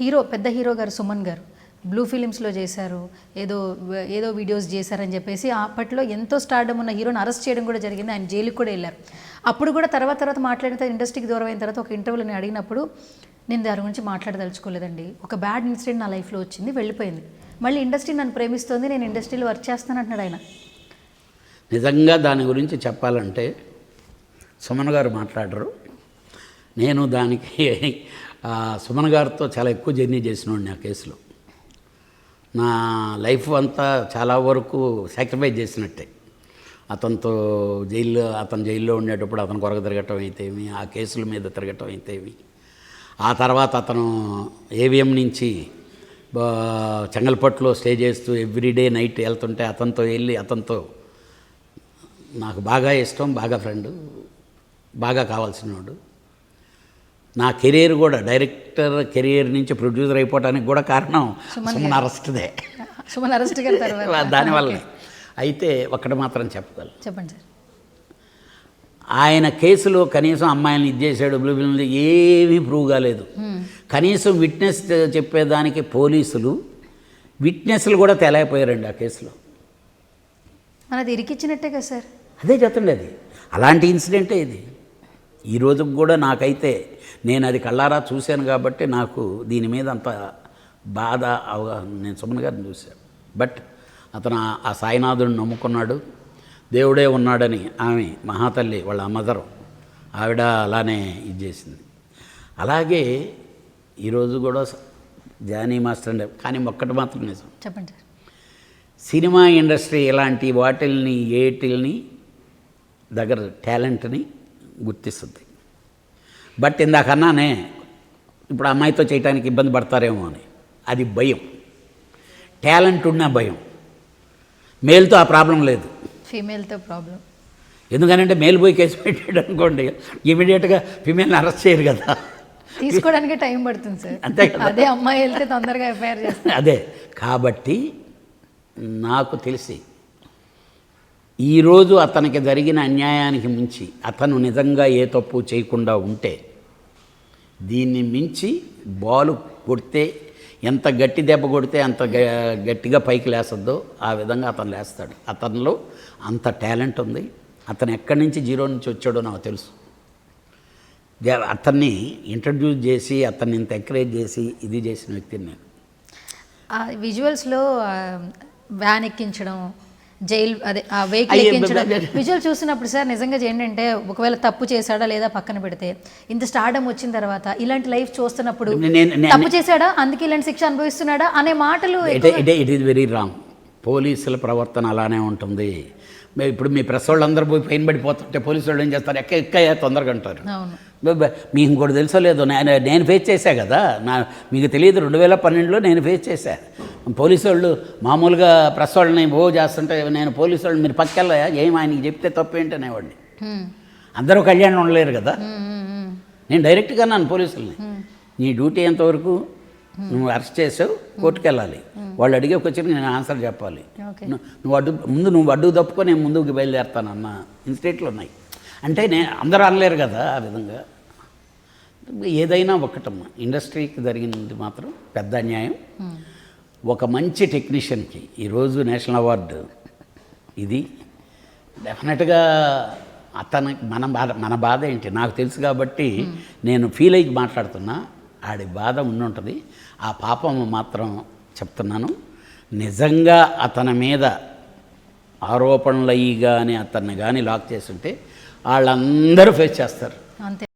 Hero పెద్ద hero గారు సుమన్ గారు బ్లూ ఫిలిమ్స్లో చేశారు ఏదో ఏదో వీడియోస్ చేశారని చెప్పేసి అప్పట్లో ఎంతో స్టార్డమ్ ఉన్న హీరోని అరెస్ట్ చేయడం కూడా జరిగింది. ఆయన జైలుకి కూడా వెళ్ళారు. అప్పుడు కూడా తర్వాత తర్వాత మాట్లాడిన తర్వాత ఇండస్ట్రీకి దూరం అయిన తర్వాత ఒక ఇంటర్వ్యూలో నేను అడిగినప్పుడు నేను దాని గురించి మాట్లాడదలుచుకోలేదండి. ఒక బ్యాడ్ ఇన్సిడెంట్ నా లైఫ్లో వచ్చింది వెళ్ళిపోయింది. మళ్ళీ ఇండస్ట్రీ నన్ను ప్రేమిస్తోంది నేను ఇండస్ట్రీలో వర్క్ చేస్తాను అంటున్నాడు ఆయన. నిజంగా దాని గురించి చెప్పాలంటే సుమన్ గారు మాట్లాడరు. నేను దానికి సుమన్ గారితో చాలా ఎక్కువ జర్నీ చేసినోడిని ఆ కేసులో. నా లైఫ్ అంతా చాలా వరకు సాక్రిఫైస్ చేసినట్టే. అతనితో జైల్లో అతను జైల్లో ఉండేటప్పుడు అతను కొరకు తిరగటం అయితేమి ఆ కేసుల మీద తిరగటం అయితేమి ఆ తర్వాత అతను ఏవిఎం నుంచి చెంగల్పట్లో చెంగల్పట్టులో స్టే చేస్తూ ఎవ్రీడే నైట్ వెళ్తుంటే అతనితో వెళ్ళి అతనితో నాకు బాగా ఇష్టం బాగా ఫ్రెండ్ బాగా కావాల్సినవాడు నా కెరీర్ కూడా డైరెక్టర్ కెరీర్ నుంచి ప్రొడ్యూసర్ అయిపోవడానికి కూడా కారణం సుమన్ అరెస్ట్దే. సుమన్ అరెస్ట్ దానివల్లనే. అయితే ఒక్కటి మాత్రం చెప్పగలను. చెప్పండి సార్. ఆయన కేసులో కనీసం అమ్మాయిని ఇది చేశాడు బ్లూ ఫిల్మ్ ఏమీ ప్రూవ్ కాలేదు. కనీసం విట్నెస్ చెప్పేదానికి పోలీసులు విట్నెస్లు కూడా తేలేకపోయారండి ఆ కేసులో. మనది ఇరికిచ్చినట్టే కదా సార్. అదే చెప్తుండే అది అలాంటి ఇన్సిడెంటే ఇది. ఈ రోజుకి కూడా నాకైతే నేను అది కళ్ళారా చూశాను కాబట్టి నాకు దీని మీద అంత బాధ అవగాహన నేను సుమన్ గారిని చూశాను బట్ అతను ఆ- సాయినాథుడిని నమ్ముకున్నాడు. దేవుడే ఉన్నాడని ఆమె మహాతల్లి వాళ్ళ మదరు ఆవిడ అలానే ఇది చేసింది. అలాగే ఈరోజు కూడా జానీ మాస్టర్ అండే కానీ ఒక్కటి మాత్రం నిజం. చెప్పండి సార్. సినిమా ఇండస్ట్రీ ఇలాంటి వాటిల్ని ఏటిల్ని దగ్గర టాలెంట్ని గుర్తిస్తుంది. బట్ ఇందాకన్నానే ఇప్పుడు అమ్మాయితో చేయడానికి ఇబ్బంది పడతారేమో అని. అది భయం. టాలెంట్ ఉన్న భయం. మేల్తో ఆ ప్రాబ్లం లేదు. ఫీమేల్తో ప్రాబ్లం. ఎందుకనంటే మేల్ పోయి కేసు పెట్టాడు అనుకోండి ఇమీడియట్గా ఫిమేల్ని అరెస్ట్ చేయరు కదా. తీసుకోవడానికి టైం పడుతుంది సార్. అంతే కదా. అదే అమ్మాయి వెళ్తే తొందరగా ఎఫ్ఐఆర్ చేస్తారు. అదే. కాబట్టి నాకు తెలిసి ఈరోజు అతనికి జరిగిన అన్యాయానికి మించి అతను నిజంగా ఏ తప్పు చేయకుండా ఉంటే దీన్ని మించి బాలు కొడితే ఎంత గట్టి దెబ్బ కొడితే అంత గ- గట్టిగా పైకి లేస్తుందో ఆ విధంగా అతను లేస్తాడు. అతనిలో అంత టాలెంట్ ఉంది. అతను ఎక్కడి నుంచి జీరో నుంచి వచ్చాడో నాకు తెలుసు. అతన్ని ఇంట్రడ్యూస్ చేసి అతన్ని ఇంత ఎంకరేజ్ చేసి ఇది చేసిన వ్యక్తిని నేను. ఆ విజువల్స్లో వ్యాన్ ఎక్కించడం జైల్ అదే ఆ వెహికల్ ఎక్కించడం. విజువల్ చూసినప్పుడు సార్ నిజంగా ఏంటంటే ఒకవేళ తప్పు చేశాడా లేదా పక్కన పెడితే ఇంత స్టార్డమ్ వచ్చిన తర్వాత ఇలాంటి లైఫ్ చూస్తున్నప్పుడు నేను- నేను- తప్పు చేశాడా? అందుకే ఇలాంటి శిక్ష అనుభవిస్తున్నాడా? అనే మాటలు it it it is very wrong పోలీసుల ప్రవర్తన అలానే ఉంటుంది. ఇప్పుడు మీ ప్రెస్ వాళ్ళందరూ పోయి పైన పడిపోతుంటే పోలీసు వాళ్ళు ఏం చేస్తారు? ఎక్క ఎక్కయ్యా తొందరగా అంటారు. మీకు ఇంకోటి తెలుసో లేదో? నేను నేను ఫేస్ చేశా కదా. నా మీకు తెలియదు రెండు వేల పన్నెండులో నేను ఫేస్ చేశా. పోలీసు వాళ్ళు మామూలుగా ప్రెస్ వాళ్ళని ఓ చేస్తుంటే నేను పోలీసు వాళ్ళు మీరు పక్కెళ్ళయా ఏం ఆయనకి చెప్తే తప్పు ఏంటి అనేవాడిని. అందరూ కళ్యాణం ఉండలేరు కదా. నేను డైరెక్ట్గా అన్నాను పోలీసుల్ని. నీ డ్యూటీ ఎంతవరకు? నువ్వు అరెస్ట్ చేసావు కోర్టుకు వెళ్ళాలి వాళ్ళు అడిగే క్వశ్చన్కి నేను ఆన్సర్ చెప్పాలి. నువ్వు అడ్డు ముందు నువ్వు అడ్డు తప్పుకో నేను ముందుకు బయలుదేరుతాను అన్న ఇన్స్టేట్లు ఉన్నాయి. అంటే నేను అందరూ అనలేరు కదా ఆ విధంగా. ఏదైనా ఒకటమ్మా ఇండస్ట్రీకి జరిగినది మాత్రం పెద్ద అన్యాయం. ఒక మంచి టెక్నీషియన్కి ఈరోజు నేషనల్ అవార్డు ఇది డెఫినెట్గా అతనికి మన బాధ మన బాధ ఏంటి? నాకు తెలుసు కాబట్టి నేను ఫీల్ అయ్యి మాట్లాడుతున్నా. ఆడి బాధ ఉండుంటుంది. ఆ పాపం మాత్రం చెప్తున్నాను. నిజంగా అతని మీద ఆరోపణలు అయ్యి కానీ అతన్ని కానీ లాక్ చేస్తుంటే వాళ్ళందరూ ఫేస్ చేస్తారు. అంతే.